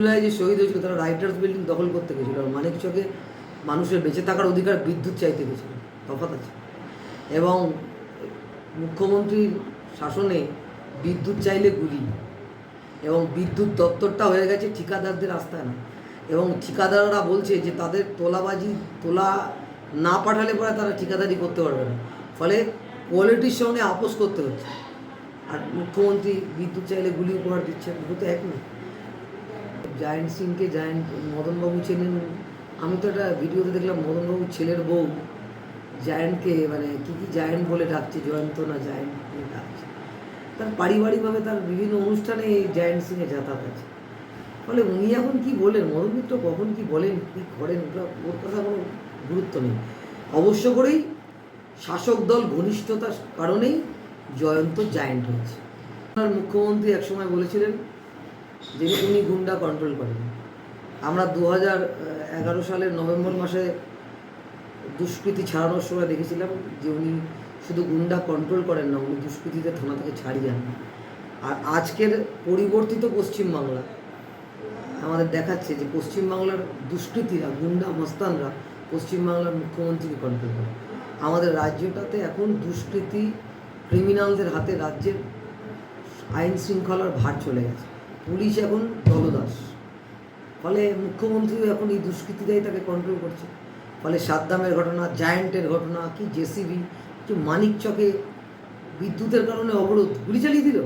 জুলাই যে শহীদ হয়েছিল তারা রাইটার্স বিল্ডিং দখল করতে গেছিল, আর মানিক চকে মানুষের বেঁচে থাকার অধিকার বিদ্যুৎ চাইতে গেছিল, তফাৎ আছে। এবং মুখ্যমন্ত্রীর শাসনে বিদ্যুৎ চাইলে গুলি, এবং বিদ্যুৎ দপ্তরটা হয়ে গেছে ঠিকাদারদের আস্থায় না এবং ঠিকাদাররা বলছে যে তাদের তোলাবাজি, তোলা না পাঠালে পরে তারা ঠিকাদারি করতে পারবে না। ফলে কোয়ালিটির সঙ্গে আপোষ করতে হচ্ছে। আর মুখ্যমন্ত্রী বিদ্যুৎ চাইলে গুলি উপহার দিচ্ছেন দুটো তো এক নয় জায়েন্ট সিংকে জায়েন্ট মদনবাবু চেনেন। আমি তো একটা ভিডিওতে দেখলাম মদনবাবুর ছেলের বউ জায়েন্টকে মানে কী কী জায়েন্ট বলে ডাকছে, জয়ন্ত না জায়েন্ট বলে ডাকছে। তার পারিবারিকভাবে তার বিভিন্ন অনুষ্ঠানে এই জায়েন্ট সিংয়ে যাতায়াত আছে। ফলে উনি এখন কী বলেন? মদন মিত্র কখন কী বলেন, কী করেন, ওটা ওর কথা কোনো গুরুত্ব নেই। অবশ্য করেই শাসক দল ঘনিষ্ঠতার কারণেই জয়ন্ত জায়েন্ট হয়েছে। মুখ্যমন্ত্রী একসময় বলেছিলেন যে উনি গুন্ডা কন্ট্রোল করেন। আমরা দু এগারো সালের নভেম্বর মাসে দুষ্কৃতি ছাড়ানোর সময় দেখেছিলাম যে উনি শুধু গুন্ডা কন্ট্রোল করেন না, উনি দুষ্কৃতিতে থানা থেকে ছাড়িয়ে যান আর আজকের পরিবর্তিত পশ্চিমবাংলা, আমাদের দেখাচ্ছে যে পশ্চিমবাংলার দুষ্কৃতীরা, গুন্ডা মস্তানরা পশ্চিমবাংলার মুখ্যমন্ত্রীকে কন্ট্রোল করে আমাদের রাজ্যটাতে এখন দুষ্কৃতী ক্রিমিনালদের হাতে রাজ্যের আইন শৃঙ্খলার ভার চলে গেছে। পুলিশ এখন দলদাস। ফলে মুখ্যমন্ত্রীও এখন এই দুষ্কৃতীরাই তাকে কন্ট্রোল করছে। ফলে সাদ্দামের ঘটনা, জায়ান্টের ঘটনা, কি জেসিবি, কি মানিক চকে বিদ্যুতের কারণে অবরোধ, গুলি চালিয়ে দিল।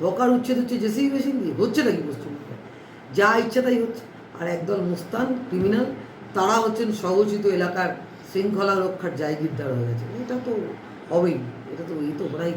রকার উচ্ছেদ হচ্ছে জেসিবি মেশিন দিয়ে। হচ্ছে নাকি পশ্চিমবঙ্গে? যা ইচ্ছা তাই হচ্ছে। আর একদল মুস্তান ক্রিমিনাল তারা হচ্ছেন সহজিত এলাকার শৃঙ্খলা রক্ষার জায়গিরদার হয়ে গেছে। এটা তো হবেই। এটা তো, এই তো ওরাই